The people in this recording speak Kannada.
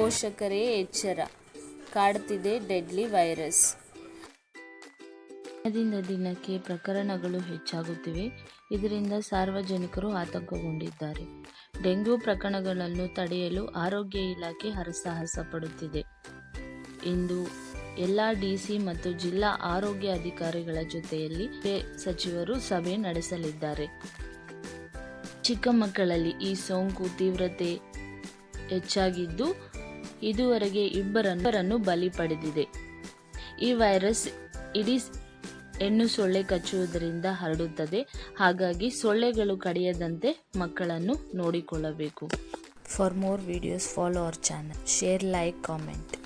ಪೋಷಕರೇ ಎಚ್ಚರ. ಕಾಡುತ್ತಿದೆ ಡೆಡ್ಲಿ ವೈರಸ್. ದಿನದಿಂದ ದಿನಕ್ಕೆ ಪ್ರಕರಣಗಳು ಹೆಚ್ಚಾಗುತ್ತಿವೆ. ಇದರಿಂದ ಸಾರ್ವಜನಿಕರು ಆತಂಕಗೊಂಡಿದ್ದಾರೆ. ಡೆಂಗ್ಯೂ ಪ್ರಕರಣಗಳನ್ನು ತಡೆಯಲು ಆರೋಗ್ಯ ಇಲಾಖೆ ಹರಸಾಹಸ ಪಡುತ್ತಿದೆ. ಇಂದು ಎಲ್ಲ ಡಿಸಿ ಮತ್ತು ಜಿಲ್ಲಾ ಆರೋಗ್ಯ ಅಧಿಕಾರಿಗಳ ಜೊತೆಯಲ್ಲಿ ಸಚಿವರು ಸಭೆ ನಡೆಸಲಿದ್ದಾರೆ. ಚಿಕ್ಕ ಮಕ್ಕಳಲ್ಲಿ ಈ ಸೋಂಕು ತೀವ್ರತೆ ಹೆಚ್ಚಾಗಿದ್ದು ಇದುವರೆಗೆ ಇಬ್ಬರನ್ನು ಬಲಿ ಪಡೆದಿದೆ ಈ ವೈರಸ್ ಇಡೀ ಹೆಣ್ಣು ಸೊಳ್ಳೆ ಕಚ್ಚುವುದರಿಂದ ಹರಡುತ್ತದೆ. ಹಾಗಾಗಿ ಸೊಳ್ಳೆಗಳು ಕಡಿಯದಂತೆ ಮಕ್ಕಳನ್ನು ನೋಡಿಕೊಳ್ಳಬೇಕು. For more videos follow our channel share like comment